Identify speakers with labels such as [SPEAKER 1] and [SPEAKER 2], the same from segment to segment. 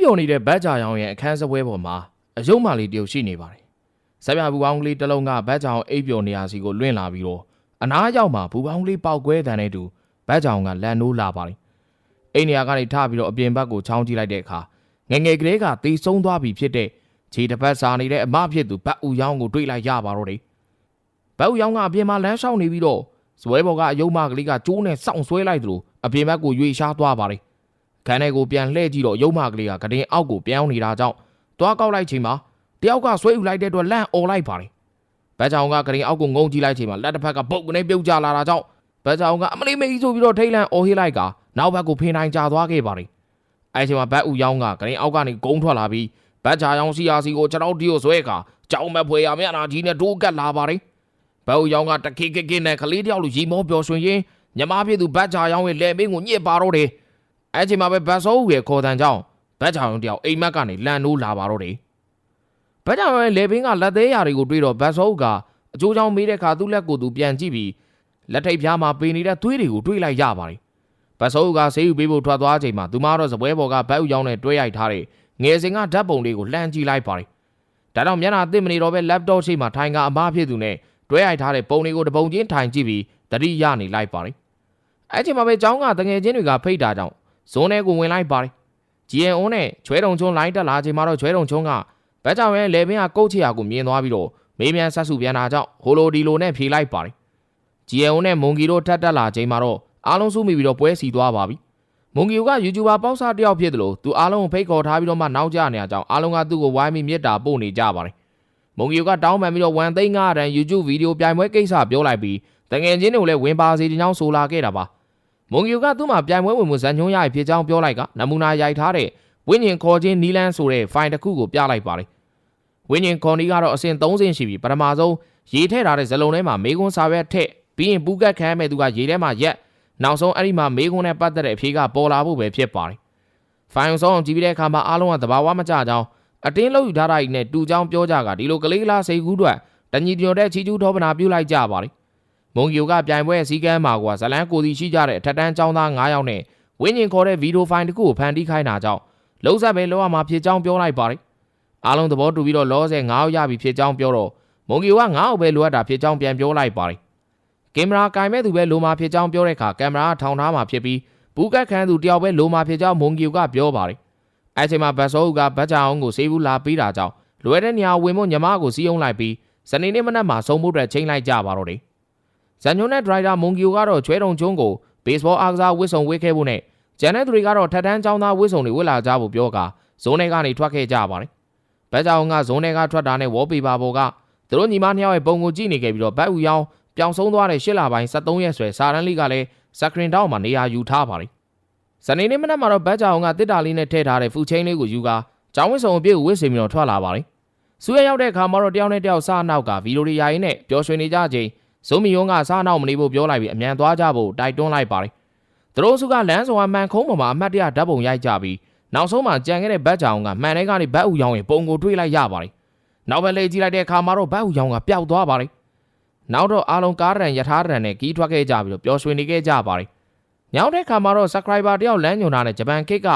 [SPEAKER 1] ပျော်နေတဲ့ဘတ်ဂျာရောင်ရဲ့အခန်းစပွဲပေါ်မှာအယုံမာလေးတယောက်ရှိနေပါတယ်။ဇက်ပြဘူပေါင်းကလေးတစ်လုံးကဘတ်ဂျာအောင်အိပ်ပျော်နေရစီကိုလွင့်လာပြီးတော့အနားရောက်မှာဘူပေါင်းကလေးပေါက်ကွဲတဲ့နဲ့တူဘတ်ဂျာအောင်ကလန်နိုးလာပါတယ်။အိမ်နေရာကနေထပြီးတော့အပြင်ဘက်ကိုချောင်းကြည့်လိုက်တဲ့အခါငယ်ငယ်ကလေးကတေဆုံးသွားပြီဖြစ်တဲ့ခြေတစ်ပတ်စာနေတဲ့အမဖြစ်သူဘတ်ဦးရောင်းကိုတွေ့လိုက်ရပါတော့တယ်။ဘတ်ဦးရောင်းကအပြင်မှာလမ်းလျှောက်နေပြီးတော့ဇွဲဘော်ကအယုံမကလေးကကျိုးနဲ့စောင့်ဆွဲလိုက်သလိုအပြင်ဘက်ကိုရွေရှားသွားပါတယ်။ ခန်းထဲကိုပြန်လှည့်ကြည့်တော့ယုံမကလေးကကတင်အောက်ကိုပြောင်းနေတာကြောင့်သွားကောက်လိုက်ချိန်မှာတယောက်ကဆွဲယူလိုက်တဲ့အတွက်လန့်អော်လိုက်ပါတယ်။ဘတ်ချောင်ကကရင်အောက်ကိုငုံကြည့်လိုက်ချိန်မှာလက်တစ်ဖက်ကပုတ်ကနေပြုတ်ကျလာတာကြောင့်ဘတ်ချောင်ကအမလေးမေးဆိုပြီးတော့ထိတ်လန့်អော်ဟိလိုက်ကနောက်ဘက်ကိုဖင်နိုင်ကျသွားခဲ့ပါတယ်။အဲချိန်မှာဘတ်ဦးယောင်းကကရင်အောက်ကနေဂုံထွက်လာပြီးဘတ်ချာယောင်းစီယာစီကိုကျွန်တော်ဒီကိုဆွဲခါကြောင်မဲ့ဖွေရမျက်နှာကြီးနဲ့တိုးကတ်လာပါတယ်။ဘတ်ဦးယောင်းကတခိခိခိနဲ့ကလေးတယောက်လိုရီမောပျော်ရွှင်ရင်းညမဖြစ်သူဘတ်ချာယောင်းရဲ့လက်မင်းကိုညစ်ပါတော့တယ်။ အဲချိန်မှာပဲဘတ်စောဦးရဲ့ခေါ်တန်ကြောင့်ဘတ်ချာယောင်းတယောက်အိမ်မက်ကနေလန်နိုးလာပါတော့တယ်။ဘတ်ကြောင်ရဲ့လေပင်ကလက်သေးရာတွေကိုတွေးတော့ဘတ်စောအုပ်ကအကျိုးချောင်းမေးတဲ့အခါသူ့လက်ကိုသူပြန်ကြည့်ပြီးလက်ထိပ်ဖျားမှာပေနေတဲ့သွေးတွေကိုတွေးလိုက်ရပါတယ်။ဘတ်စောအုပ်ကဆေးယူပေးဖို့ထွက်သွားချိန်မှာသူမကတော့စပွဲပေါ်ကဘတ်ဥရောင်းနဲ့တွဲရိုက်ထားတဲ့ငယ်စဉ်ကဓာတ်ပုံလေးကိုလှမ်းကြည့်လိုက်ပါတယ်။ဒါတော့မျက်နှာသစ်မနေတော့ပဲ laptop ရှိမှထိုင်ကအမားဖြစ်သူနဲ့တွဲရိုက်ထားတဲ့ပုံတွေကိုတပုံချင်းထိုင်ကြည့်ပြီးတတိရနေလိုက်ပါတယ်။အဲ့ချိန်မှာပဲကျောင်းကတငယ်ချင်းတွေကဖိတ်တာကြောင့် ဇွန်းထဲကိုဝင်လိုက်ပါတယ်။ GNO နဲ့ချွဲတုံချုံလိုင်းတက်လာချိန်မှာတော့ချွဲတုံချုံကဘတ်ကြောင်ရဲ့လေပင်ကကုတ်ချရာကိုမြင်သွားပြီးတော့မေးမြန်းဆက်စုပြန်တာကြောင့်ဟိုလိုဒီလိုနဲ့ဖြေလိုက်ပါတယ်။ GNO နဲ့မွန်ဂီတို့ထပ်တက်လာချိန်မှာတော့အားလုံးစုမိပြီးတော့ပွဲစီသွားပါပြီ။မွန်ဂီက YouTuber ပေါက်စားတစ်ယောက်ဖြစ်တယ်လို့သူအားလုံးကိုဖိတ်ခေါ်ထားပြီးတော့မှနောက်ကျနေကြအောင်အားလုံးကသူ့ကိုဝိုင်းပြီးမြစ်တာပို့နေကြပါတယ်။မွန်ဂီကတောင်းပန်ပြီးတော့ဝန်သိန်း9တန် YouTube ဗီဒီယိုပြိုင်ပွဲကိစ္စပြောလိုက်ပြီးတငယ်ချင်းတွေကိုလည်းဝင်ပါစေတဲ့ကြောင်းဆိုလာခဲ့တာပါ။ မွန်ဂီကသူ့မှာပြိုင်ပွဲဝင်မှုဇန်ညွှန်းရဖြစ်ကြောင်းပြောလိုက်ကနမူနာရိုက်ထားတဲ့ဝိညာဉ်ခေါ်ခြင်းနီလန်းဆိုတဲ့ file တစ်ခုကိုပြလိုက်ပါတယ်။ဝင်းရင်ခွန်နီကတော့အဆင့်3ဆင့်ရှိပြီပထမဆုံးရေထည့်ထားတဲ့ဇလုံးထဲမှာမေကွန်းစာရွက်ထည့်ပြီးရင်ပူကတ်ခမ်းမဲ့သူကရေထဲမှာရက်နောက်ဆုံးအဲ့ဒီမှာမေကွန်းနဲ့ပတ်သက်တဲ့အဖြေကပေါ်လာဖို့ပဲဖြစ်ပါတယ်။ဖိုင်ဆောင်ကြည့်ပြီးတဲ့အခါမှာအားလုံးကသဘာဝမကျကြောင်းအတင်းလို့ယူထားတာကြီးနဲ့တူချောင်းပြောကြကဒီလိုကလေးလားစိတ်ကူးအတွက်တညီပြောတဲ့ချီကျူးထောပနာပြုလိုက်ကြပါတယ်။ မုံကျူကပြိုင်ပွဲစည်းကမ်းမှာကဇလန်းကိုစီရှိကြတဲ့အထက်တန်းចောင်းသား9ယောက်နဲ့ဝင်းရင်ခေါ်တဲ့ဗီဒီယိုဖိုင်တစ်ခုကိုဖန်တီးခိုင်းတာကြောင့်လုံးဆက်ပဲလောရမှာဖြစ်ကြောင်းပြောလိုက်ပါတယ်။အားလုံးသဘောတူပြီးတော့လောဆယ်9ယောက်ရပြီဖြစ်ကြောင်းပြောတော့မွန်ဂီက9ယောက်ပဲလိုအပ်တာဖြစ်ကြောင်းပြန်ပြောလိုက်ပါတယ်ကင်မရာကင်မဲ့သူပဲလိုမှာဖြစ်ကြောင်းပြောတဲ့အခါကင်မရာထောင်ထားမှာဖြစ်ပြီးဘူးကတ်ခန်းသူတယောက်ပဲလိုမှာဖြစ်ကြောင်းမွန်ဂီကပြောပါတယ်အဲချိန်မှာဘတ်စောဦးကဘတ်ချာအောင်ကိုစေးဘူးလာပေးတာကြောင့်လွယ်တဲ့နေရာဝင်ဖို့ညီမကိုစီးအောင်လိုက်ပြီးစနေနေ့မနက်မှာဆုံးဖို့အတွက်ချိန်လိုက်ကြပါတော့တယ် ဇန်ညွန်နဲ့ဒရိုက်တာမွန်ဂီကတော့ချွဲတုံချုံးကိုဘေ့စ်ဘောအားကစားဝစ်စုံဝစ်ခဲ့ဖို့နဲ့ဂျန်တဲ့သူတွေကတော့ထက်တန်းចောင်းသားဝစ်စုံတွေဝစ်လာကြဖို့ပြောကာဇုံးထဲကနေထွက်ခဲ့ကြပါတယ်ဘတ်ကြောင်ကဇုံးထဲကထွက်တာနဲ့ဝေါ်ပေပါပေါ်ကသူတို့ညီမနှစ်ယောက်ရဲ့ပုံကိုကြည့်နေခဲ့ပြီးတော့ဘတ်ဦးရောင်းပြောင်ဆုံးသွားတဲ့ရှစ်လပိုင်း73ရက်ဆွဲစာရန်လီကလည်းစကရင်တောက်မှာနေရာယူထားပါတယ်။ဇနေနေ့မနက်မှာတော့ဘတ်ကြောင်ကတစ်တာလေးနဲ့ထည့်ထားတဲ့ဖူချင်းလေးကိုယူကာကျောင်းဝစ်ဆောင်အပြည့်ကိုဝစ်စင်ပြီးတော့ထွက်လာပါတယ်။စူရရောက်တဲ့အခါမှာတော့တယောက်နဲ့တယောက်စားနောက်ကဗီဒီယိုတွေရိုင်းနဲ့ပျော်ရွှင်နေကြချိန် ဇုံမီယွန်းကစားနောက်မနေဖို့ပြောလိုက်ပြီးအမြန်သွားကြဖို့တိုက်တွန်းလိုက်ပါတယ်။သူတို့စုကလမ်းဆောင်အမှန်ခုံးပေါ်မှာအမှတ်တရဓာတ်ပုံရိုက်ကြပြီးနောက်ဆုံးမှာကြံခဲ့တဲ့ဘတ်ကြောင်ကမှန်တဲ့ကနေဘတ်ဦးရောင်းရဲ့ပုံကိုတွေ့လိုက်ရပါတယ်။နောက်ပဲလေကြည့်လိုက်တဲ့အခါမှာတော့ဘတ်ဦးရောင်းကပျောက်သွားပါတယ်။နောက်တော့အားလုံးကားရန်ယထာရန်နဲ့ကီးထွက်ခဲ့ကြပြီးတော့ပျော်ရွှင်နေခဲ့ကြပါတယ်။ညောင်းတဲ့အခါမှာတော့ subscriber တယောက်လမ်းညွန်တာနဲ့ဂျပန်ကိတ်က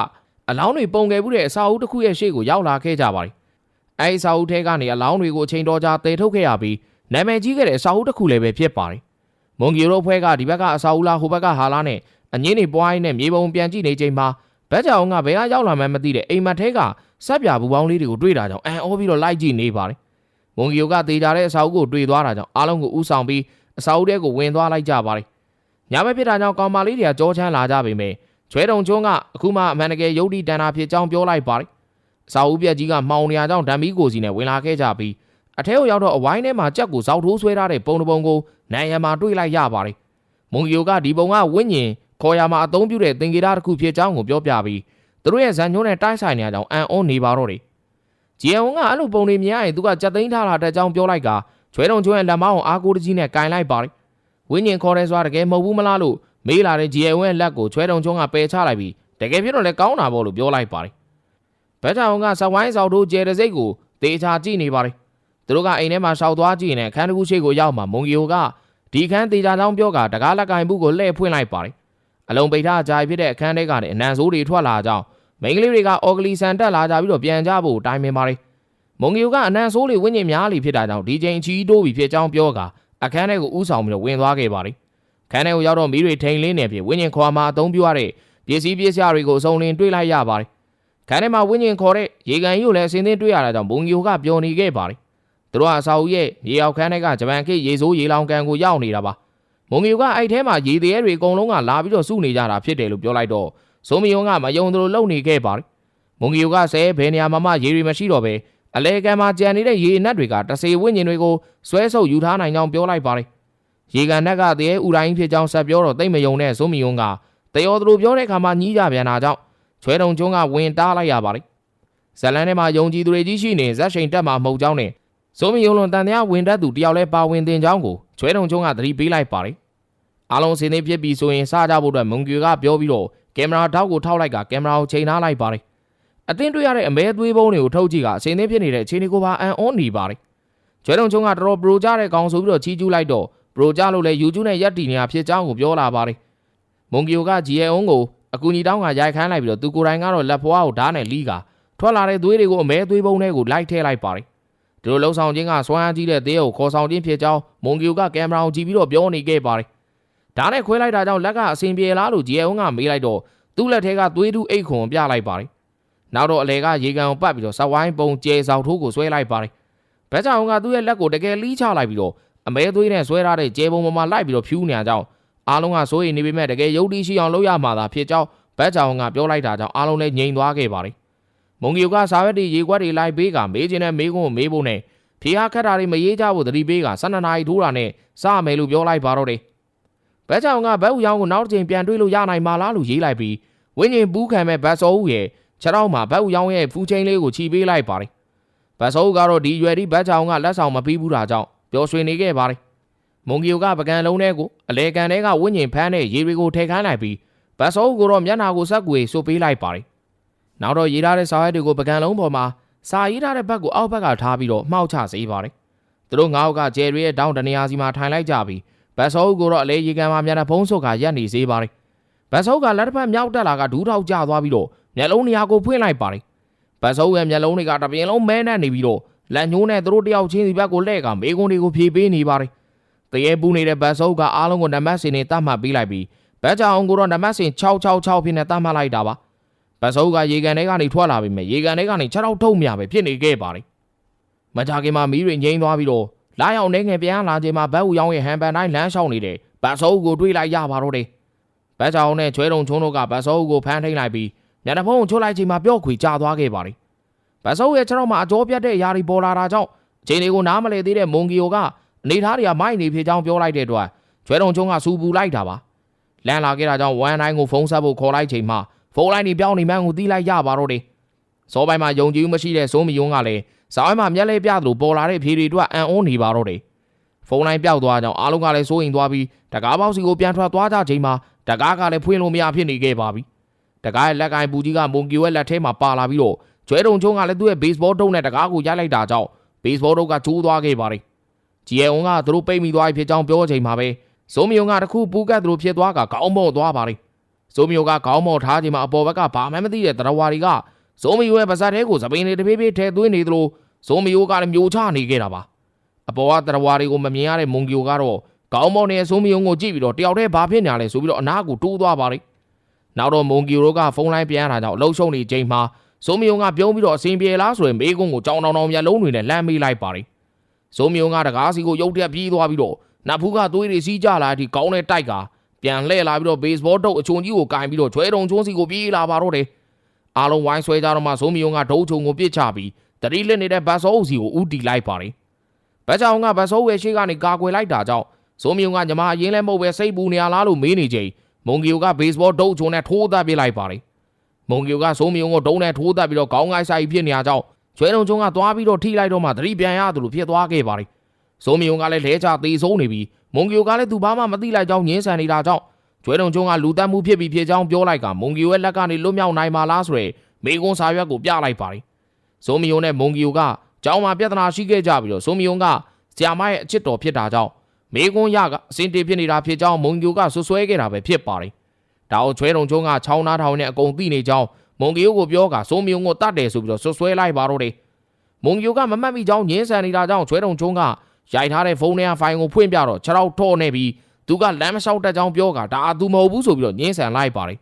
[SPEAKER 1] အလောင်းတွေပုံခဲ့မှုတဲ့အစာအုပ်တစ်ခုရဲ့ရှေ့ကိုရောက်လာခဲ့ကြပါတယ်။အဲဒီအစာအုပ်ထဲကနေအလောင်းတွေကိုအချိန်တော်ကြာတည်ထုတ်ခဲ့ရပြီး နာမည်ကြီးခဲ့တဲ့အစာအုပ်တစ်ခုလည်းပဲဖြစ်ပါတယ်။မွန်ဂီရိုဖွဲကဒီဘက်ကအစာအုပ်လားဟိုဘက်ကဟာလားနဲ့အငင်းတွေပွားရင်းနဲ့မြေပုံပြန်ကြည့်နေချိန်မှာဘက်ကြောင်ကဘယ်ကရောက်လာမှန်းမသိတဲ့အိမ်မက်ထဲကဆက်ပြဘူးပေါင်းလေးတွေကိုတွေ့တာကြောင့်အန်အောပြီးတော့လိုက်ကြည့်နေပါတယ်။မွန်ဂီယိုကတေးကြတဲ့အစာအုပ်ကိုတွေ့သွားတာကြောင့်အားလုံးကိုဥဆောင်ပြီးအစာအုပ်ထဲကိုဝင်သွားလိုက်ကြပါတယ်။ညဘက်ဖြစ်တာကြောင့်ကောင်မလေးတွေကကြောချမ်းလာကြပေမဲ့ချွဲတုံချုံးကအခုမှအမှန်တကယ်ယုတ်တိတန်တာဖြစ်ကြောင်းပြောလိုက်ပါတယ်။အစာအုပ်ပြက်ကြီးကမှောင်နေရကြောင်းဓာမီကိုစီနဲ့ဝင်လာခဲ့ကြပြီး အထဲကိုရောက်တော့အဝိုင်းထဲမှာကြက်ကိုစောက်ထိုးဆွဲထားတဲ့ပုံတစ်ပုံကိုနိုင်ရမှာတွေ့လိုက်ရပါတယ်။မွန်ဂီယိုကဒီပုံကဝိညာဉ်ခေါ်ရမှာအသုံးပြုတဲ့သင်္ကေတတစ်ခုဖြစ်ကြောင်းကိုပြောပြပြီးသူတို့ရဲ့ဇန်ညွန်းနဲ့တိုက်ဆိုင်နေကြအောင်အန်အွန်နေပါတော့တယ်။ဂျီယန်ဝန်ကအဲ့လိုပုံတွေမြင်ရရင်သူကကြက်သိမ်းထားတာတဲ့ကြောင်းပြောလိုက်ကချွဲတုံချွဲလက်မောင်းအားကိုးတကြီးနဲ့ကင်လိုက်ပါတယ်။ဝိညာဉ်ခေါ်တဲ့ဆိုတာတကယ်မဟုတ်ဘူးမလားလို့မေးလာတဲ့ဂျီယန်ဝန်ရဲ့လက်ကိုချွဲတုံချုံကပယ်ချလိုက်ပြီးတကယ်ဖြစ်တော့လည်းကောင်းတာပေါ့လို့ပြောလိုက်ပါတယ်။ဘက်တာဝန်ကစဝိုင်းဆောင်တို့ကျဲတဲ့စိတ်ကိုတေချာကြည့်နေပါတယ်။ သူတို့ကအိမ်ထဲမှာရှောက်သွားကြည့်နေအခန်းတစ်ခုရှိကိုရောက်မှမုံဂီယိုကဒီခန်းတေချာကြောင်းပြောကတကားလက်ကင်ဘူးကိုလှည့်ဖွင့်လိုက်ပါတယ်။အလုံးပိတ်ထားကြိုင်ဖြစ်တဲ့အခန်းထဲကနေအနံဆိုးတွေထွက်လာကြောင်းမိန်းကလေးတွေကအော်ဂလီဆန်တက်လာကြပြီးတော့ပြန်ကြဖို့တိုင်ပင်ပါတယ်မုံငီယိုကအနန်ဆိုးလေးဝင်းကျင်များလီဖြစ်တာကြောင့်ဒီချိန်ချီတိုးပြီးဖြစ်ကြောင်းပြောကာအခန်းထဲကိုဥဆောင်ပြီးတော့ဝင်သွားခဲ့ပါတယ်ခန်းထဲကိုရောက်တော့မီးတွေထိန်လင်းနေပြီဝင်းကျင်ခွာမှာအသုံးပြုရတဲ့ပစ္စည်းပစ္စယတွေကိုအစုံလင်တွေ့လိုက်ရပါတယ်ခန်းထဲမှာဝင်းကျင်ခေါ်တဲ့ရေကန်ကြီးကိုလည်းအစင်းသင်းတွေ့ရတာကြောင့်မုံငီယိုကပျော်နေခဲ့ပါတယ် သူတို့ကအစာအုပ်ရဲ့ရေအောင်ခန်းထဲကဂျပန်ခေတ်ရေစိုးရေလောင်ကန်ကိုရောက်နေတာပါမုံငီကအဲ့ထဲမှာရေသေးရဲတွေအကုန်လုံးကလာပြီးတော့စုနေကြတာဖြစ်တယ်လို့ပြောလိုက်တော့ဇုံမီယုံကမယုံသလိုလုံနေခဲ့ပါတယ်မုံငီကဆဲဘယ်နေရာမှာမှရေတွေမရှိတော့ပဲအလဲကန်မှာကြံနေတဲ့ရေအနက်တွေကတဆေဝိညာဉ်တွေကိုဆွဲဆုပ်ယူထားနိုင်ကြောင်းပြောလိုက်ပါတယ်ရေကန်နက်ကတည်းကဥတိုင်းဖြစ်ကြောင်းဆက်ပြောတော့တိတ်မယုံတဲ့ဇုံမီယုံကတယောသလိုပြောတဲ့အခါမှာညီးကြပြန်တာကြောင့်ချွဲတုံကျွန်းကဝင်တားလိုက်ရပါတယ်ဇလန်ထဲမှာယုံကြည်သူတွေကြီးရှိနေဇက်ရှိန်တက်မှာမဟုတ်ကြောင်းနဲ့ ဇုံမီယုံလွန်တန်တရားဝင်တတ်သူတယောက်လဲပါဝင်တင်ကြောင်းကိုချွဲတုံကျွန်းကသတိပေးလိုက်ပါတယ်အားလုံးစင်းနေဖြစ်ပြီဆိုရင်စကြဖို့အတွက်မွန်ဂီကပြောပြီးတော့ကင်မရာထောက်ကိုထောက်လိုက်ကကင်မရာကိုချိန်ထားလိုက်ပါတယ်အတင်းတွေ့ရတဲ့အမဲသွေးပုံးတွေကိုထုတ်ကြည့်ကအစင်းနေဖြစ်နေတဲ့အခြေအနေကိုပါအန်အွန်နေပါတယ်ကျွဲတုံချုံကတော်တော်ပရိုကြတဲ့ကောင်ဆိုပြီးတော့ချီးကျူးလိုက်တော့ပရိုကြလို့လဲ YouTube နဲ့ရက်တီနေတာဖြစ်ကြောင်းကိုပြောလာပါတယ်မွန်ဂီကဂျီယဲအုံးကိုအကူညီတောင်းကရိုက်ခန်းလိုက်ပြီးတော့သူကိုယ်တိုင်ကတော့လက်ဖွားကိုဓာတ်နဲ့လီးကထွက်လာတဲ့သွေးတွေကိုအမဲသွေးပုံးတွေကိုလိုက်ထည့်လိုက်ပါတယ် ဒီလိုလှုပ်ဆောင်ခြင်းကစွမ်းအားကြီးတဲ့သေးကိုခေါ်ဆောင်ခြင်းဖြစ်ကြောင်းမွန်ဂီကကင်မရာကိုကြည့်ပြီးတော့ပြောနေခဲ့ပါတယ်ဓာတ်နဲ့ခွဲလိုက်တာကြောင့်လက်ကအဆင်ပြေလားလို့ဂျီအောင်ကမေးလိုက်တော့သူ့လက်ထဲကသွေးတူးအိတ်ခွန်ပြလိုက်ပါတယ်။နောက်တော့အလဲကရေကန်ကိုပတ်ပြီးတော့စဝိုင်းပုံကျဲဆောင်ထိုးကိုဆွဲလိုက်ပါတယ်။ဘက်ချောင်ကသူ့ရဲ့လက်ကိုတကယ်လီးချလိုက်ပြီးတော့အမဲသွေးနဲ့ဆွဲထားတဲ့ကျဲပုံပေါ်မှာလိုက်ပြီးတော့ဖြူးနေကြကြောင်းအားလုံးကစိုးရိမ်နေပေမဲ့တကယ်ရုပ်တိရှိအောင်လုပ်ရမှာသာဖြစ်ကြောင်းဘက်ချောင်ကပြောလိုက်တာကြောင့်အားလုံးလည်းငြိမ်သွားခဲ့ပါတယ်။ မုံဂီကစာရွက်တွေရေခွက်တွေလိုက်ပေးကမေးခြင်းနဲ့မေးခွန်းကိုမေးဖို့နဲ့ဖြေအားခက်တာတွေမရေးကြဖို့သတိပေးက12နာရီထိုးတာနဲ့စမယ်လို့ပြောလိုက်ပါတော့တယ်။ဘက်ချောင်ကဘက်ဦးရောင်းကိုနောက်တစ်ချိန်ပြန်တွေ့လို့ရနိုင်မှာလားလို့ရေးလိုက်ပြီးဝင်းကျင်ပူးခံမဲ့ဘတ်စောဦးရဲ့ခြေထောက်မှာဘက်ဦးရောင်းရဲ့ဖူးချင်းလေးကိုချီပေးလိုက်ပါတယ်။ဘတ်စောဦးကတော့ဒီရွယ်ဒီဘက်ချောင်ကလက်ဆောင်မပြီးဘူးတာကြောင့်ပျော်ရွှင်နေခဲ့ပါတယ်။မုံဂီယိုကပကံလုံးထဲကိုအလဲကန်ထဲကဝင်းကျင်ဖမ်းတဲ့ရေတွေကိုထည့်ခိုင်းလိုက်ပြီးဘတ်စောဦးကတော့မျက်နှာကိုဆက်ကွေစွပ်ပေးလိုက်ပါတယ်။ နောက်တော့ရေးထားတဲ့စာရွက်တွေကိုပကံလုံးပေါ်မှာစာရေးထားတဲ့ဘက်ကိုအောက်ဘက်ကထားပြီးတော့မှောက်ချစေပါတယ်။သူတို့ငါးယောက်ကဂျယ်ရီရဲ့တောင်းတနေရာစီမှာထိုင်လိုက်ကြပြီးဘတ်ဆောအုပ်ကိုတော့အလဲရေကန်မှာမျက်နှာဖုံးဆုပ်ကရက်နေစေပါတယ်။ဘတ်ဆောကလက်တစ်ဖက်မြောက်တက်လာကဒူးထောက်ကျသွားပြီးတော့မျက်လုံးနေရာကိုဖွင့်လိုက်ပါတယ်။ဘတ်ဆောရဲ့မျက်လုံးတွေကတပြင်းလုံးမဲနှက်နေပြီးတော့လက်ညှိုးနဲ့သူတို့တယောက်ချင်းစီဘက်ကိုလှည့်ကမေကွန်းတွေကိုဖြေပေးနေပါတယ်။တရေပူနေတဲ့ဘတ်ဆောကအားလုံးကိုနံပါတ်စင်နဲ့တတ်မှတ်ပေးလိုက်ပြီးဘတ်ချောင်ကိုတော့နံပါတ်စင်666ဖြစ်နေတတ်မှတ်လိုက်တာပါ။ ဘတ်ဆောကရေကန်ထဲကနေထွက်လာပြီးမြရေကန်ထဲကနေ6ထောက်ထုံမြပဲဖြစ်နေခဲ့ပါတယ်။မကြခင်မှာမီးတွေငိမ့်သွားပြီးတော့လာရောက်နေငယ်ပြန်လာချိန်မှာဘတ်ဦးရောင်းရဲ့ဟန်ပန်တိုင်းလမ်းလျှောက်နေတဲ့ဘတ်စောအုပ်ကိုတွေးလိုက်ရပါတော့တယ်။ဘတ်ချောင်းနဲ့ချွဲတုံချုံတို့ကဘတ်စောအုပ်ကိုဖမ်းထိန်လိုက်ပြီးညနေဖုံးကိုချွတ်လိုက်ချိန်မှာပျော့ခွေကျသွားခဲ့ပါတယ်။ဘတ်စောအုပ်ရဲ့ခြေထောက်မှာအကြောပြတ်တဲ့အရာတွေပေါ်လာတာကြောင့်အချိန်လေးကိုနားမလည်သေးတဲ့မွန်ဂီယိုကအနေထားတွေကမိုက်နေဖြစ်ကြောင်းပြောလိုက်တဲ့အတွက်ချွဲတုံချုံကစူပူလိုက်တာပါ။လမ်းလာခဲ့တာကြောင့်ဝမ်တိုင်းကိုဖုန်းဆက်ဖို့ခေါ်လိုက်ချိန်မှာ ဖုန်းလိုင်းတွေပြောင်းနေမှန်းကိုသိလိုက်ရပါတော့တယ်။စောပိုင်းမှာယုံကြည်မှုမရှိတဲ့စိုးမီယွန်းကလည်းဇောင်းမှာမျက်လဲပြသလိုပေါ်လာတဲ့ဖြေတွေအတွက်အံ့ဩနေပါတော့တယ်။ဖုန်းလိုင်းပျောက်သွားကြောင်းအားလုံးကလည်းစိုးရိမ်သွားပြီးတကားပေါက်စီကိုပြန်ထွက်သွားကြချိန်မှာတကားကလည်းဖွင့်လို့မရဖြစ်နေခဲ့ပါပြီ။တကားရဲ့လက်ကိုင်ပူကြီးကမွန်ကီရဲ့လက်ထဲမှာပါလာပြီးတော့ကျွဲတုံချုံကလည်းသူ့ရဲ့ baseball တုံးနဲ့တကားကိုရိုက်လိုက်တာကြောင့် baseball တုံးကကျိုးသွားခဲ့ပါတယ်။ဂျီယန်ကသူတို့ပိတ်မိသွားပြီဖြစ်ကြောင်းပြောချိန်မှာပဲဇိုးမီယုံကတခုပူးကတ်သူတို့ဖြစ်သွားကခေါင်းမော့သွားပါတယ်။ ဇိုးမီယုံကခေါင်းမော့ထားချိန်မှာအပေါ်ဘက်ကဘာမှမသိတဲ့တရဝါတွေကဇိုးမီယုံရဲ့ပါဇက်ထဲကိုသပင်းတွေတဖြည်းဖြည်းထဲသွင်းနေသလိုဇိုးမီယုံကလည်းမျိုးချနေခဲ့တာပါ။အပေါ်ကတရဝါတွေကိုမမြင်ရတဲ့မွန်ဂီယိုကတော့ခေါင်းမော့နဲ့ဇိုးမီယုံကိုကြည့်ပြီးတော့တယောက်တည်းဘာဖြစ်ညာလဲဆိုပြီးတော့အနားကိုတိုးသွားပါတယ်။နောက်တော့မွန်ဂီယိုတို့ကဖုန်းလိုင်းပြန်ရတာကြောင့်အလုံးရှုံနေချိန်မှာဇိုးမီယုံကပြုံးပြီးတော့အစင်ပြေလားဆိုရင်မေးခွန်းကိုကြောင်တောင်တောင်မျက်လုံးတွေနဲ့လှမ်းမေးလိုက်ပါတယ်။ဇိုးမြုံကတကားစီကိုရုတ်တက်ပြေးသွားပြီးတော့နတ်ဖူးကသွေးတွေစီးကြလာတဲ့အထိကောင်းတဲ့တိုက်က ပြန်လှည့်လာပြီးတော့ဘေ့စ်ဘောတုပ်အချုံကြီးကိုကင်ပြီးတော့ချွဲတုံချုံးစီကိုပြေးလာပါတော့တယ်အားလုံးဝိုင်းဆွဲကြတော့မှဇိုးမြုံကဒုံချုံကိုပြစ်ချပြီးတတိလက်နေတဲ့ဘတ်စောအုပ်စီကိုဥတီလိုက်ပါတယ်ဘတ်ချောင်ကဘတ်စောရဲ့ရှေ့ကနေကာကွယ်လိုက်တာကြောင့်ဇိုးမြုံကညီမအရင်လဲမဟုတ်ပဲစိတ်ပူနေရလားလို့မေးနေချိန်မုံဂီယိုကဘေ့စ်ဘောဒုံချုံနဲ့ထိုးသက်ပြစ်လိုက်ပါတယ်မုံဂီယိုကဇိုးမြုံကိုဒုံနဲ့ထိုးသက်ပြီးတော့ခေါင်းကိုက်ဆိုင်ဖြစ်နေရကြောင်းချွဲတုံချုံကသွားပြီးတော့ထိလိုက်တော့မှသတိပြန်ရသူလိုဖြစ်သွားခဲ့ပါတယ်ဇိုးမီယုံကလည်းလဲချသေးဆုံးနေပြီး မွန်ဂီယိုကလည်းသူဘာမှမသိလိုက်ကြောင်းညင်းဆန်နေတာကြောင့်ကျွဲတုံကျုံကလူတက်မှုဖြစ်ပြီးဖြစ်ကြောင်းပြောလိုက်ကမွန်ဂီယိုရဲ့လက်ကနေလွတ်မြောက်နိုင်မှာလားဆိုရယ်မေကွန်စာရွက်ကိုပြလိုက်ပါတယ်ဇိုးမီယုံနဲ့မွန်ဂီယိုကကျောင်းမှာပြဿနာရှိခဲ့ကြပြီးတော့ဇိုးမီယုံကဆီယာမရဲ့အချစ်တော်ဖြစ်တာကြောင့်မေကွန်ရကအစင်တေဖြစ်နေတာဖြစ်ကြောင်းမွန်ဂီယိုကဆွဆွဲခဲ့တာပဲဖြစ်ပါတယ်ဒါအောင်ကျွဲတုံကျုံကချောင်းနာထောင်နဲ့အကုန်သိနေကြောင်းမုံကီယိုကိုပြောကစိုးမြုံကိုတတ်တယ်ဆိုပြီးတော့ဆွဆွဲလိုက်ပါတော့တယ်မုံကီယိုကမမှတ်မိကြောင်းညင်းဆန်နေတာကြောင့်ချွဲတုံချုံက ရိုက်ထားတဲ့ဖုန်းထဲကဖိုင်ကိုဖွင့်ပြတော့ခြေထောက်ထော့နေပြီးသူကလမ်းမလျှောက်တက်ကြောင်းပြောကဒါအသူမဟုတ်ဘူးဆိုပြီးတော့ညင်းဆန်လိုက်ပါတယ်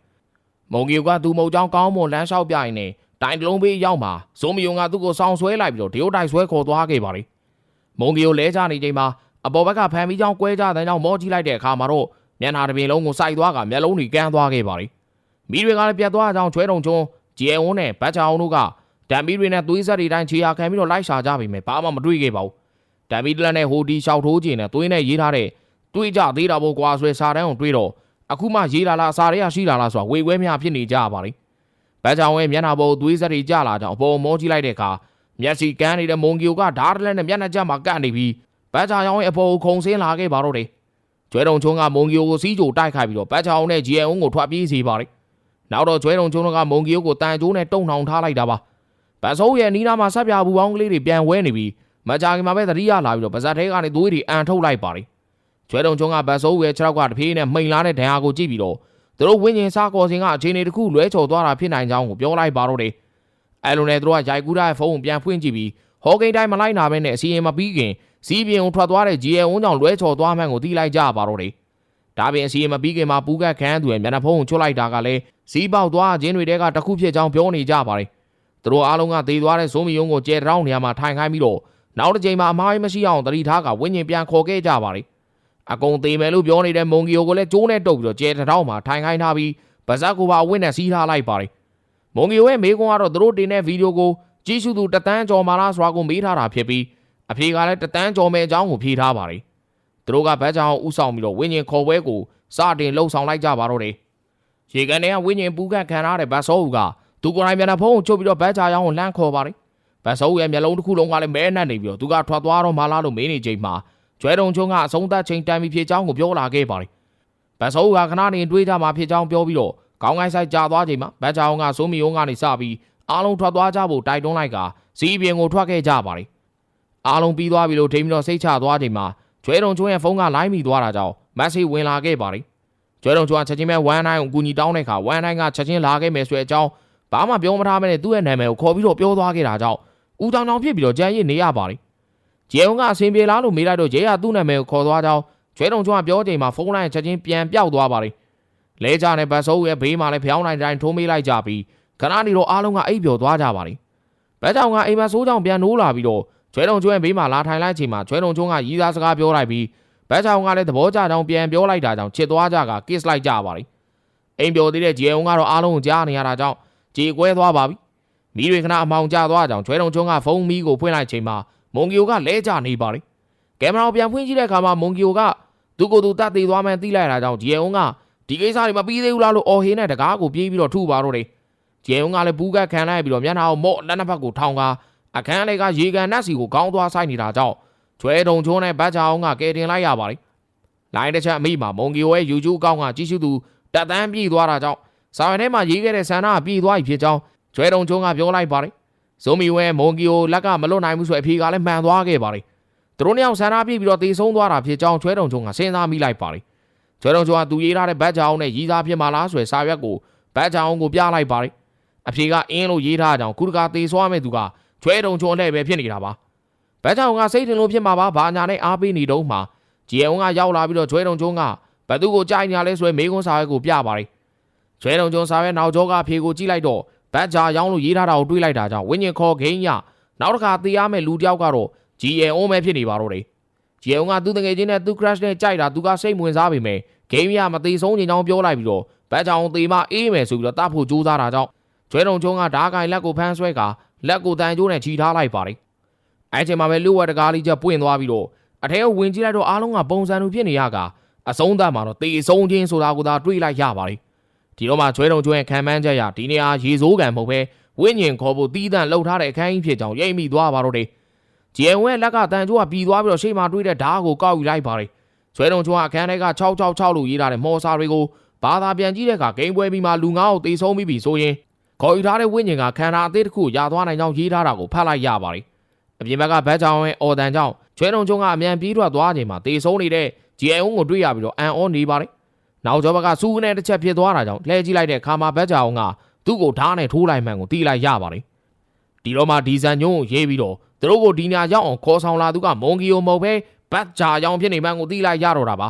[SPEAKER 1] မုံကီယိုကသူမဟုတ်ကြောင်းကောင်းမွန်လမ်းလျှောက်ပြရင်နဲ့တိုင်တလုံးပေးရောက်မှာစိုးမြုံကသူ့ကိုစောင်းဆွဲလိုက်ပြီးတော့ဒီယိုတိုင်ဆွဲခေါ်သွားခဲ့ပါတယ်မုံကီယိုလဲချနေချိန်မှာအပေါ်ဘက်ကဖမ်းပြီးကြောင်းကွဲကြတဲ့ကြောင်းမောကြည့်လိုက်တဲ့အခါမှာတော့မျက်နှာတစ်ပြင်လုံးကိုစိုက်သွားကမျက်လုံးတွေကန်းသွားခဲ့ပါတယ်မိတွေကလည်းပြတ်သွားကြောင်းချွဲတုံချုံဂျီအဝန်းနဲ့ဘတ်ချာအောင်တို့ကဒံမီတွေနဲ့သွေးဆက်တွေတိုင်းခြေရာခံပြီးတော့လိုက်ရှာကြပြီမယ်ဘာမှမတွေ့ခဲ့ပါဘူး ဒံမီတလက်နဲ့ဟိုဒီရှောက်ထိုးခြင်းနဲ့သွေးနဲ့ရေးထားတဲ့တွေးကြသေးတာပေါ့ကွာဆွဲစာတန်းကိုတွေးတော့အခုမှရေးလာလားအစာတွေကရှိလာလားဆိုတာဝေခွဲများဖြစ်နေကြပါလိဘတ်ချာအောင်ရဲ့မျက်နှာပေါ်သွေးဆက်တွေကျလာကြောင်းအပေါ်မောကြည့်လိုက်တဲ့အခါမျက်စိကန်းနေတဲ့မုံကီယိုကဓာတ်တလက်နဲ့မျက်နှာကျမှာကန့်နေပြီးဘတ်ချာအောင်ရဲ့အပေါ်ကိုခုံဆင်းလာခဲ့ပါတော့တယ်ကျွဲတုံချုံကမုံကီယိုကိုစီးကြိုတိုက်ခိုက်ပြီးတော့ဘတ်ချာအောင်နဲ့ဂျီအန်အုံးကိုထွက်ပြေးစေပါလိနောက်တော့ကျွဲတုံချုံကမုံကီယိုကိုတန်ကျိုးနဲ့တုံနှောင်ထားလိုက်တာပါဗတ်ဆိုးရဲ့နီးနားမှာဆက်ပြဘူးပေါင်းကလေးတွေပြန်ဝဲနေပြီး မကြာခင်မှာပဲသတိရလာပြီးတော့ပါဇက်ထဲကနေသွေးတွေအန်ထုတ်လိုက်ပါတယ်ကျွဲတုံချုံကဗတ်ဆိုးရဲ့ခြေထောက်ကတပြေးနဲ့မှိန်လာတဲ့ဒဏ်ရာကိုကြည့်ပြီးတော့သူတို့ဝင်းကျင်စားကော်စင်ကအခြေအနေတစ်ခုလွဲချော်သွားတာဖြစ်နိုင်ကြောင်းကိုပြောလိုက်ပါတော့တယ်အဲလိုနဲ့သူတို့ကရိုက်ကူးတဲ့ဖုန်းကိုပြန်ဖွင့်ကြည့်ပြီးဟော်ကိန်းတိုင်းမလိုက်နာဘဲနဲ့အစီရင်မပြီးခင်စီးပြင်ကိုထွက်သွားတဲ့ GL ဝန်းကြောင့်လွဲချော်သွားမှန်းကိုသိလိုက်ကြပါတော့တယ်ဒါပြင်အစီရင်မပြီးခင်မှာပူးကတ်ခန်းသူရဲ့မျက်နှာဖုံးကိုချွတ်လိုက်တာကလည်းစီးပေါက်သွားခြင်းတွေတဲကတစ်ခုဖြစ်ကြောင်းပြောနေကြပါတယ်။သူတို့အားလုံးကသေသွားတဲ့ဇုံးမီယုံကိုကျဲတောင်းနေရာမှာထိုင်ခိုင်းပြီးတော့ နောက်တစ်ချိန်မှာအမားကြီးမရှိအောင်တတိထားကဝိညာဉ်ပြန်ခေါ်ခဲ့ကြပါတယ်။အကုန်သေးမယ်လို့ပြောနေတဲ့မုံကီယိုကိုလည်းကျိုးနဲ့တုပ်ပြီးတော့ကျဲတောင်းမှာထိုင်ခိုင်းထားပြီးဗဇက်ကိုပါအဝင့်နဲ့စီးထားလိုက်ပါတယ်။မုံကီယိုရဲ့မေကွန်ကတော့သူတို့တင်တဲ့ဗီဒီယိုကိုကြည့်ရှုသူတသန်းကျော်မာလားဆိုတာကိုမေးထားတာဖြစ်ပြီးအဖေကလည်းတသန်းကျော်မဲ့အကြောင်းကိုဖြေထားပါတယ်။သူတို့ကဘတ်ချောင်ဥဆောင်ပြီးတော့ဝိညာဉ်ခေါ်ပွဲကိုစတင်လှုပ်ဆောင်လိုက်ကြပါတော့တယ်။ရေကန်ထဲကဝိညာဉ်ပူးကတ်ခံထားတဲ့ဗတ်ဆောအူကသူကိုယ်တိုင်မျက်နှာဖုံးကိုချုပ်ပြီးတော့ဘတ်ချာရောင်းကိုလှမ်းခေါ်ပါတယ်။ ဗတ်ဆောအူရဲ့မျက်လုံးတစ်ခုလုံးကလည်းမဲနှက်နေပြီးတော့သူကထွက်သွားတော့မလားလို့မေးနေချိန်မှာကျွဲတုံချုံကအဆုံးသတ်ချိန်တန်ပြီးဖြစ်ကြောင်းကိုပြောလာခဲ့ပါတယ်။ဗတ်ဆောအူကခဏနေတွေးကြမှာဖြစ်ကြောင်းပြောပြီးတော့ကောင်းကိုင်းဆိုင်ကြာသွားချိန်မှာဗတ်ချာအောင်ကစိုးမီယုံကနေစပြီးအားလုံးထွက်သွားကြဖို့တိုက်တွန်းလိုက်ကစီးပြင်ကိုထွက်ခဲ့ကြပါတယ်။အားလုံးပြီးသွားပြီလို့ထိမ့်ပြီးတော့စိတ်ချသွားချိန်မှာကျွဲတုံချုံရဲ့ဖုန်းကလိုင်းမိသွားတာကြောင့်မက်ဆေ့ဝင်လာခဲ့ပါတယ်။ကျွဲတုံကျွမ်းချက်ချင်းပဲဝမ်နိုင်ကိုအကူညီတောင်းတဲ့အခါဝမ်နိုင်ကချက်ချင်းလာခဲ့မယ်ဆိုတဲ့အကြောင်းဘာမှပြောမထားမဲနဲ့သူ့ရဲ့နာမည်ကိုခေါ်ပြီးတော့ပြောသွားခဲ့တာကြောင့် ဦးတောင်တောင်ဖြစ်ပြီးတော့ကြမ်းရစ်နေရပါလိမ့်ဂျေုံကအဆင်ပြေလားလို့မေးလိုက်တော့ဂျေကသူ့နာမည်ကိုခေါ်သွားကြောင်းကျွဲတုံကျွမ်းပြောချိန်မှာဖုန်းလိုင်းချက်ချင်းပြန်ပြောက်သွားပါလိမ့်လဲကြနဲ့ဘတ်ဆိုးရဲ့ဘေးမှာလည်းဖျောင်းနိုင်တိုင်းထိုးမေးလိုက်ကြပြီးခဏနေတော့အားလုံးကအိပ်ပျော်သွားကြပါလိမ့်ဘတ်ကြောင်ကအိမ်မဆိုးကြောင်ပြန်နိုးလာပြီးတော့ကျွဲတုံကျွမ်းဘေးမှာလာထိုင်လိုက်ချိန်မှာကျွဲတုံကျွန်းကရီးသားစကားပြောလိုက်ပြီးဘတ်ချောင်ကလည်းသဘောကျကြောင်းပြန်ပြောလိုက်တာကြောင့်ချစ်သွားကြက kiss လိုက်ကြပါလိမ့်အိမ်ပြောသေးတဲ့ဂျေုံကတော့အားလုံးကိုကြားနေရတာကြောင့်ကြေကွဲသွားပါပြီ မိတွေခဏအမောင်ကျသွားကြောင်းချွဲတုံချုံကဖုန်းမီးကိုဖွင့်လိုက်ချိန်မှာမွန်ကီယိုကလဲကျနေပါလိမ့်ကင်မရာကိုပြန်ဖွင့်ကြည့်တဲ့အခါမှာမွန်ကီယိုကသူ့ကိုယ်သူတတ်သေးသွားမှန်းသိလိုက်တာကြောင့်ဂျေုံကဒီကိစ္စတွေမပြီးသေးဘူးလားလို့အော်ဟင်းနဲ့တကားကိုပြေးပြီးတော့ထုပါတော့တယ်ဂျေုံကလည်းဘူးကခံလိုက်ပြီးတော့မျက်နှာကိုမော့လက်နှစ်ဖက်ကိုထောင်ကာအခန်းလေးကရေကန်နတ်စီကိုကောင်းသွားဆိုင်နေတာကြောင့်ကျွဲတုံချုံနဲ့ဘတ်ချောင်ကကယ်တင်လိုက်ရပါလိမ့်လိုင်းတစ်ချက်အမိမှာမုံကီယိုရဲ့ YouTube အကောင့်ကကြည့်ရှုသူတက်တန်းပြေးသွားတာကြောင့်စာဝင်ထဲမှာရေးခဲ့တဲ့ဆန္ဒကပြေးသွားပြီဖြစ်ကြောင်း ကျွဲတုံချုံကပြောလိုက်ပါတယ်။ဇိုမီဝဲမုံကီယိုလက်ကမလွတ်နိုင်ဘူးဆိုအဖေကလည်းမှန်သွားခဲ့ပါတယ်။သူတို့နှစ်ယောက်ဆန္ဒပြေးပြီးတော့တေဆုံးသွားတာဖြစ်ကြောင်းကျွဲတုံချုံကစဉ်းစားမိလိုက်ပါတယ်။ကျွဲတုံချုံကသူရေးထားတဲ့ဘတ်ချောင်းနဲ့ရီးသားဖြစ်မှလားဆိုရယ်စာရွက်ကိုဘတ်ချောင်းကိုပြလိုက်ပါတယ်။အဖေကအင်းလို့ရေးထားကြောင်းကုတကာတေဆွားမဲ့သူကကျွဲတုံချုံအလှည့်ပဲဖြစ်နေတာပါ။ဘတ်ချောင်းကစိတ်တင်လို့ဖြစ်မှာပါဘာညာနဲ့အားပေးနေတော့မှဂျီအုံကရောက်လာပြီးတော့ကျွဲတုံကျုံးကဘသူကိုကြိုက်နေရလဲဆိုရင်မေကွန်းစာရွက်ကိုပြပါတယ်ကျွဲတုံကျုံးစာရွက်နောက်ကျောကအဖေကိုကြည့်လိုက်တော့ ဘတ်ဂျာရောင်းလို့ရေးထားတာကိုတွေးလိုက်တာကြောင့်ဝင်းညင်ခေါ်ခိန်းရနောက်တစ်ခါတေးရမယ့်လူတယောက်ကတော့ဂျီအုံပဲဖြစ်နေပါတော့တယ်ဂျီအုံကသူ့တငယ်ချင်းနဲ့သူ့ crush နဲ့ကြိုက်တာသူကစိတ်ဝင်စားပေမဲ့ဂိမ်းရမသေးဆုံးချင်ကြောင်းပြောလိုက်ပြီးတော့ဘတ်ဂျာအောင်တေးမအေးမယ်ဆိုပြီးတော့တတ်ဖို့ကြိုးစားတာကြောင့်ကျွဲတုံကျုံးကဓားကိုင်လက်ကိုဖမ်းဆွဲကလက်ကိုတန်ကျိုးနဲ့ခြိထားလိုက်ပါတယ်အဲချိန်မှာပဲလူဝက်တကားလေးချက်ပွင့်သွားပြီးတော့အထဲကိုဝင်ကြည့်လိုက်တော့အားလုံးကပုံစံလူဖြစ်နေရကအဆုံးသတ်မှာတော့တေဆုံးချင်းဆိုတာကိုသာတွေးလိုက်ရပါလိမ့် ဒီတော့မှကျွဲတုံကျွဲခံမှန်းချက်ရဒီနေရာရေစိုးကံမဟုတ်ပဲဝိညာဉ်ခေါ်ဖို့တီးတန့်လှုပ်ထားတဲ့အခန်းကြီးဖြစ်ကြောင်းရိပ်မိသွားပါတော့တယ်ဂျယ်ဝဲလက်ကတန်ကျိုးကပြီးသွားပြီးတော့ရှေ့မှာတွေးတဲ့ဓာတ်ကိုကောက်ယူလိုက်ပါလိမ့်ကျွဲတုံကျွဲအခန်းထဲက666လို့ရေးထားတဲ့မော်စာတွေကိုဘာသာပြန်ကြည့်တဲ့အခါဂိမ်းပွဲပြီးမှလူငါးကိုတေဆုံးပြီးပြီဆိုရင်ခေါ်ယူထားတဲ့ဝိညာဉ်ကခန္ဓာအသေးတစ်ခုရသွားနိုင်ကြောင်းရေးထားတာကိုဖတ်လိုက်ရပါလိမ့်အပြင်ဘက်ကဘတ်ချောင်းရဲ့အော်တန်ကြောင့်ကျွဲတုံကျုံကအမြန်ပြေးထွက်သွားချိန်မှာတေဆုံးနေတဲ့ GAO ကိုတွေ့ရပြီးတော့အန်အောနေပါတယ်။ နောက်ကျောဘက်ကစူးနဲ့တစ်ချက်ဖြစ်သွားတာကြောင့်လှည့်ကြည့်လိုက်တဲ့ခါမှာဘတ်ကြောင်ကသူ့ကိုဓာတ်နဲ့ထိုးလိုက်မှန်ကိုတီးလိုက်ရပါတယ်ဒီတော့မှဒီဇန်ညုံကိုရေးပြီးတော့သူတို့ကိုဒီညာရောက်အောင်ခေါ်ဆောင်လာသူကမွန်ဂီယိုမဟုတ်ပဲဘတ်ဂျာရောင်ဖြစ်နေမှန်ကိုတီးလိုက်ရတော့တာပါ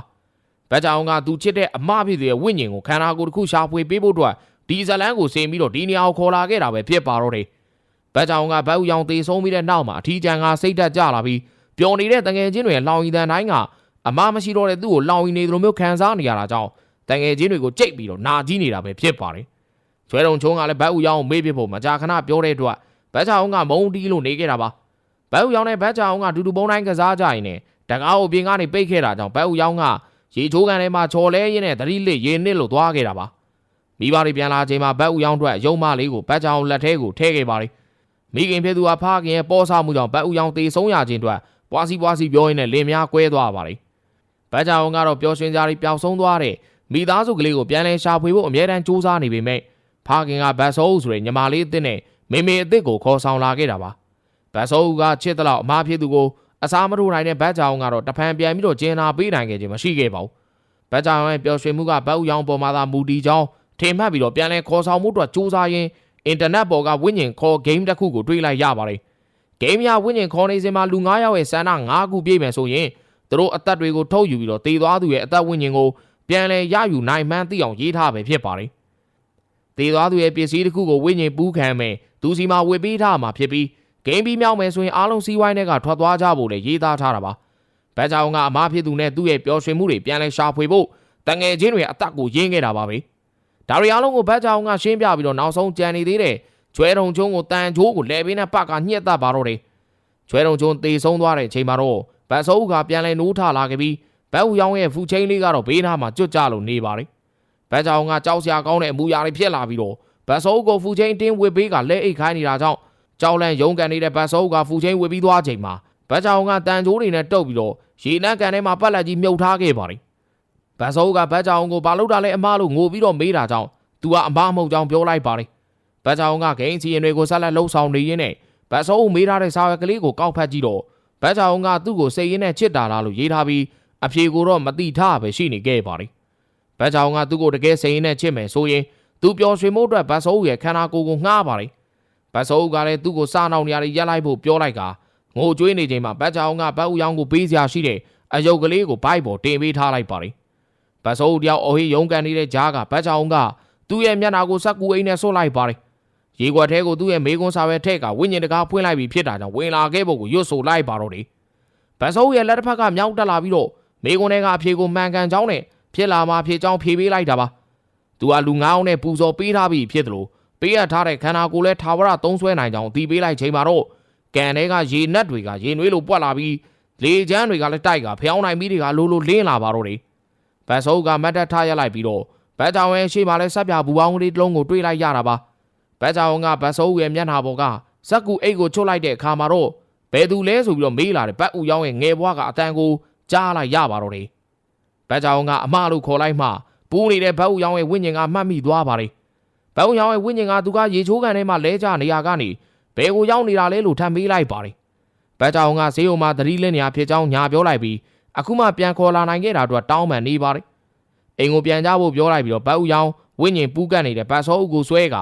[SPEAKER 1] ဘတ်ဂျာအောင်ကသူချစ်တဲ့အမဖြစ်သူရဲ့ဝိညာဉ်ကိုခန္ဓာကိုယ်တစ်ခုရှာဖွေပေးဖို့အတွက်ဒီဇလန်ကိုစင်ပြီးတော့ဒီနေရာကိုခေါ်လာခဲ့တာပဲဖြစ်ပါတော့တယ်ဘတ်ဂျာအောင်ကဘတ်ဦးရောင်တေဆုံးပြီးတဲ့နောက်မှာအထီးကျန်ကစိတ်တက်ကြလာပြီးပျော်နေတဲ့တငယ်ချင်းတွေလောင်ရီတန်တိုင်းကအမမရှိတော့တဲ့သူ့ကိုလောင်ရီနေသလိုမျိုးခံစားနေရတာကြောင့် တငယ်ချင်းတွေကိုကြိတ်ပြီးတော့နာကြီးနေတာပဲဖြစ်ပါတယ်။ကျွဲတုံချုံကလည်းဘတ်ဦးရောင်ကိုမေးပြဖို့မကြာခဏပြောတဲ့အတွက်ဘတ်ချာအောင်ကမုံတီးလို့နေခဲ့တာပါ။ဘတ်ဦးရောင်နဲ့ဘတ်ချာအောင်ကဒူဒူပုံတိုင်းကစားကြရင်နဲ့တကားကိုပြင်ကနေပိတ်ခဲ့တာကြောင့်ဘတ်ဦးရောင်ကရေချိုးကန်ထဲမှာချော်လဲရင်းနဲ့သတိလစ်ရေနစ်လို့သွားခဲ့တာပါ။မိဘတွေပြန်လာချိန်မှာဘတ်ဦးရောင်အတွက်ရုံမလေးကိုဘတ်ချာအောင်လက်ထဲကိုထည့်ခဲ့ပါတယ်။မိခင်ဖြစ်သူကဖခင်ရဲ့ပေါ်ဆမှုကြောင့်ဘတ်ဦးရောင်တေဆုံးရခြင်းအတွက်ပွားစီပွားစီပြောရင်းနဲ့လင်များကွဲသွားပါတယ်။ဘတ်ချာအောင်ကတော့ပျော်ရွှင်ကြပြီးပျောက်ဆုံးသွားတဲ့ မိသားစုကလေးကိုပြန်လဲရှာဖွေဖို့အမြဲတမ်းစူးစမ်းနေပေမဲ့ဖခင်ကဘတ်ဆိုးဆိုတဲ့ညီမလေးအစ်စ်နဲ့မေမေအစ်စ်ကိုခေါ်ဆောင်လာခဲ့တာပါဘတ်ဆိုးကချစ်တဲ့လောက်အမားဖြစ်သူကိုအစားမထိုးနိုင်တဲ့ဘတ်ချာအောင်ကတော့တဖန်ပြန်ပြီးတော့ကျင်းနာပေးနိုင်ခဲ့ခြင်းမရှိခဲ့ပါဘူးဘတ်ချာအောင်ရဲ့ပျော်ရွှင်မှုကဘတ်ဦးရောင်ပေါ်မှာသာမူတည်ကြောင်းထင်မှတ်ပြီးတော့ပြန်လဲခေါ်ဆောင်မှုအတွက်စူးစမ်းရင်းအင်တာနက်ပေါ်ကဝိညာဉ်ခေါ်ဂိမ်းတစ်ခုကိုတွေးလိုက်ရပါတယ်ဂိမ်းရဝိညာဉ်ခေါ်နေစဉ်မှာလူ9ယောက်ရဲ့ဆန္ဒ9ခုပြည့်မယ်ဆိုရင်သူတို့အသက်တွေကိုထုတ်ယူပြီးတော့တည်သွားသူရဲ့အသက်ဝိညာဉ်ကို ပြန်လဲရယူနိုင်မှန်းသိအောင်ရေးထားပဲဖြစ်ပါတယ်။တည်သွားသူရဲ့ပစ္စည်းတစ်ခုကိုဝိညာဉ်ပူးခံမယ်သူစီမှာဝစ်ပေးထားမှာဖြစ်ပြီးဂိမ်းပြီးမြောက်မယ်ဆိုရင်အားလုံးစီးဝိုင်းတွေကထွက်သွားကြဖို့လည်းရေးသားထားတာပါ။ဘတ်ချောင်ကအမားဖြစ်သူနဲ့သူ့ရဲ့ပျော်ရွှင်မှုတွေပြန်လဲရှာဖွေဖို့တငယ်ချင်းတွေအသက်ကိုရင်းခဲ့တာပါပဲ။ဒါရီအားလုံးကိုဘတ်ချောင်ကရှင်းပြပြီးတော့နောက်ဆုံးကြံနေသေးတဲ့ကျွဲတုံချုံကိုတန်ချိုးကိုလဲပေးနဲ့ပတ်ကညှက်တတ်ပါတော့တယ်။ကျွဲတုံချုံတေဆုံးသွားတဲ့အချိန်မှာတော့ဘတ်ဆိုးကပြန်လဲနိုးထလာခဲ့ပြီး ဘတ်ဦးရောင်းရဲ့ဖူချင်းလေးကတော့ဘေးနားမှာကျွတ်ကြလို့နေပါတယ်။ဘတ်ချောင်ကကြောက်စရာကောင်းတဲ့အမူအရာတွေဖြစ်လာပြီးတော့ဘတ်ဆိုးကိုဖူချင်းတင်းဝစ်ဘေးကလဲအိတ်ခိုင်းနေတာကြောင့်ကြောက်လန့်ရုံးကန်နေတဲ့ဘတ်ဆိုးကဖူချင်းဝစ်ပြီးသွားချိန်မှာဘတ်ချောင်ကတန်ချိုးတွေနဲ့တုပ်ပြီးတော့ရေနက်ကန်ထဲမှာပတ်လက်ကြီးမြုပ်ထားခဲ့ပါတယ်။ဘတ်ဆိုးကဘတ်ချောင်ကိုဘာလို့တာလဲအမားလို့ငိုပြီးတော့မေးတာကြောင့်သူကအမားမဟုတ်ကြောင်းပြောလိုက်ပါတယ်။ဘတ်ချောင်ကဂိမ်းစီရင်တွေကိုဆက်လက်လှုပ်ဆောင်နေရင်းနဲ့ဘတ်ဆိုးမေးထားတဲ့စာရွက်ကလေးကိုကောက်ဖက်ကြည့်တော့ဘတ်ချောင်ကသူ့ကိုစိတ်ရင်းနဲ့ချစ်တာလားလို့ရေးထားပြီး အဖြေကိုတော့မတိထားပဲရှိနေခဲ့ပါတယ်။ဘတ်ချောင်ကသူ့ကိုတကယ်စိတ်ရင်းနဲ့ချစ်မယ်ဆိုရင်သူပျော်ရွှင်မှုအတွက်ဘတ်ဆိုးရဲ့ခန္ဓာကိုယ်ကိုငှားပါတယ်။ဘတ်ဆိုးကလည်းသူ့ကိုစားနောက်နေရာတွေရက်လိုက်ဖို့ပြောလိုက်ကငိုကြွေးနေချိန်မှာဘတ်ချောင်ကဘတ်ဦးရောင်ကိုပေးစရာရှိတဲ့အယုတ်ကလေးကိုဘိုက်ပေါ်တင်ပေးထားလိုက်ပါတယ်။ဘတ်ဆိုးတယောက်အော်ဟေးရုံးကန်နေတဲ့ဂျားကဘတ်ချောင်ကသူ့ရဲ့မျက်နှာကိုစက်ကူအိမ်နဲ့ဆွတ်လိုက်ပါတယ်။ရေခွက်ထဲကိုသူ့ရဲ့မေကွန်းစာပဲထက်ကဝိညာဉ်တကားဖွင့်လိုက်ပြီးဖြစ်တာကြောင့်ဝင်လာခဲ့ဖို့ကိုရွတ်ဆိုလိုက်ပါတော့တယ်။ဘတ်ဆိုးရဲ့လက်တစ်ဖက်ကမြောက်တက်လာပြီးတော့ မေကွန်းထဲကအဖြေကိုမှန်ကန်ကြောင်းနဲ့ဖြစ်လာမှဖြစ်ကြောင်းဖြေပေးလိုက်တာပါ။သူကလူငောင်းနဲ့ပူဇော်ပေးထားပြီးဖြစ်တယ်လို့ပေးရထားတဲ့ခန္ဓာကိုယ်လဲထာဝရသုံးဆွဲနိုင်ကြောင်းတီးပေးလိုက်ချိန်မှာတော့ကန်ထဲကရေနက်တွေကရေနွေးလိုပွက်လာပြီးလေချမ်းတွေကလည်းတိုက်ကဖျောင်းနိုင်ပြီးတွေကလိုလိုလင်းလာပါတော့တယ်။ဘတ်ဆိုးကမတ်တက်ထားရလိုက်ပြီးတော့ဘတ်ချောင်ရဲ့ရှေ့မှာလဲဆက်ပြဘူပေါင်းကလေးတစ်လုံးကိုတွေးလိုက်ရတာပါ။ဘတ်ချောင်ကဘတ်ဆိုးရဲ့မျက်နှာပေါ်ကဇက်ကူအိတ်ကိုချွတ်လိုက်တဲ့အခါမှာတော့ဘယ်သူလဲဆိုပြီးတော့မေးလာတဲ့ဘတ်ဦးရောင်းရဲ့ငယ်ဘွားကအတန်ကို ကြားလိုက်ရပါတော့တယ်။ဘတ်ချောင်ကအမလို့ခေါ်လိုက်မှပူးနေတဲ့ဘတ်ဦးရောင်းရဲ့ဝိညာဉ်ကမှတ်မိသွားပါတယ်။ဘတ်ဦးရောင်းရဲ့ဝိညာဉ်ကသူကရေချိုးကန်ထဲမှာလဲကျနေရကနေဘယ်ကိုရောက်နေတာလဲလို့ထပ်မေးလိုက်ပါတယ်။ဘတ်ချောင်ကဈေးုံမှာသတိလင်းနေရဖြစ်ကြောင်းညာပြောလိုက်ပြီးအခုမှပြန်ခေါ်လာနိုင်ခဲ့တာအတွက်တောင်းပန်နေပါတယ်။အိမ်ကိုပြန်ကြဖို့ပြောလိုက်ပြီးတော့ဘတ်ဦးရောင်းဝိညာဉ်ပူးကတ်နေတဲ့ဘတ်စောအုပ်ကိုဆွဲက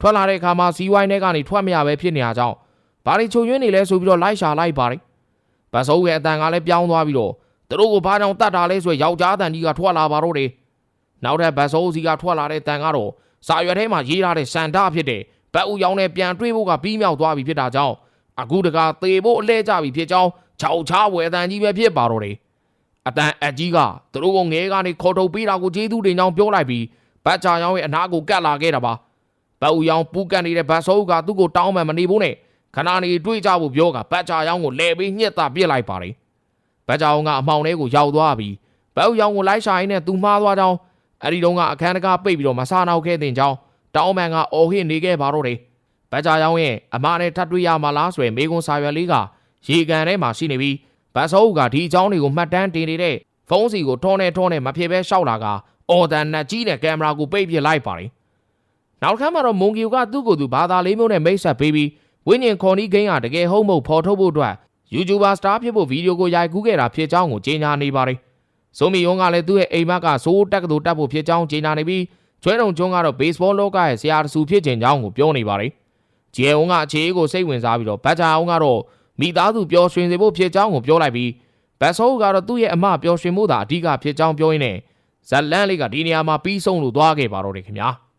[SPEAKER 1] ထွက်လာတဲ့အခါမှာစီးဝိုင်းထဲကနေထွက်မရပဲဖြစ်နေတာကြောင့်ဘာတွေချုံရွင်းနေလဲဆိုပြီးတော့လိုက်ရှာလိုက်ပါတယ်။ဘတ်စောရဲ့အတန်ကလည်းပြောင်းသွားပြီးတော့ သူတို့ကိုဘာကြောင့်တတ်တာလဲဆိုယောက်ျားတန်ကြီးကထွက်လာပါတော့တယ်။နောက်ထပ်ဘတ်စောစီကထွက်လာတဲ့တန်ကတော့စာရွက်ထဲမှာရေးထားတဲ့စန္ဒဖြစ်တဲ့ဘတ်ဦးရောင်းနဲ့ပြန်တွေးဖို့ကပြီးမြောက်သွားပြီဖြစ်တာကြောင့်အခုတကသေဖို့အလဲကျပြီဖြစ်ကြောင်းခြောက်ချဝယ်တန်ကြီးပဲဖြစ်ပါတော့တယ်။အတန်အကြီးကသူတို့ကငဲကနေခေါ်ထုတ်ပေးတာကိုကျေးဇူးတင်ကြောင်းပြောလိုက်ပြီးဘတ်ချာရောင်းရဲ့အနာကိုကတ်လာခဲ့တာပါ။ဘတ်ဦးရောင်းပူးကတ်နေတဲ့ဘတ်စောကသူ့ကိုတောင်းမှမနေဘူးနဲ့ခဏနေတွေးကြဖို့ပြောကဘတ်ချာရောင်းကိုလဲပြီးညှက်တာပြစ်လိုက်ပါတယ်။ ဘတ်ချာရောင်းကအမောင်ထဲကိုရောက်သွားပြီးဘတ်ဦးရောင်းကိုလိုက်ရှာရင်းနဲ့သူမှားသွားကြောင်းအဲ့ဒီတုန်းကအခန်းတကာပိတ်ပြီးတော့မဆာနောက်ခဲ့တဲ့ကြောင်းတောင်းပန်ကအော်ဟစ်နေခဲ့ပါတော့တယ်။ဘတ်ချာရောင်းရဲ့အမနဲ့ထပ်တွေ့ရမှာလားဆိုရင်မေကွန်စာရွက်လေးကရေကန်ထဲမှာရှိနေပြီးဘတ်စောကဒီအကြောင်းတွေကိုမှတ်တမ်းတင်နေတဲ့ဖုန်းစီကိုထုံးနေထုံးနေမဖြစ်ပဲရှောက်လာကအော်တန်နဲ့ကြီးတဲ့ကင်မရာကိုပိတ်ပစ်လိုက်ပါတယ်။နောက်တစ်ခါမှတော့မွန်ကီယိုကသူ့ကိုယ်သူဘာသာလေးမျိုးနဲ့မိတ်ဆက်ပေးပြီးဝင်းညင်ခွန်ဒီဂိမ်းကတကယ်ဟုတ်မဟုတ်ဖော်ထုတ်ဖို့အတွက် YouTuber star ဖြစ်ဖို့ဗီဒီယိုကိုရိုက်ကူးခဲ့တာဖြစ်ကြောင်းကိုကြေညာနေပါတယ်။ဆိုမီယွန်ကလည်းသူ့ရဲ့အိမ်မက်ကစိုးတက်ကတူတက်ဖို့ဖြစ်ကြောင်းကြေညာနေပြီးကျွဲတုံကျွန်းကတော့ဘေ့စ်ဘောလောကရဲ့ဆရာတဆူဖြစ်ခြင်းကြောင်းကိုပြောနေပါတယ်ဂျေဝုံကအခြေအေးကိုစိတ်ဝင်စားပြီးတော့ဘတ်ဂျာအောင်ကတော့မိသားစုပျော်ရွှင်စေဖို့ဖြစ်ကြောင်းကိုပြောလိုက်ပြီးဘတ်ဆိုးကတော့သူ့ရဲ့အမပျော်ရွှင်မှုသာအဓိကဖြစ်ကြောင်းပြောရင်းနဲ့ဇက်လန်လေးကဒီနေရာမှာပြီးဆုံးလို့သွားခဲ့ပါတော့တယ်ခင်ဗျာ။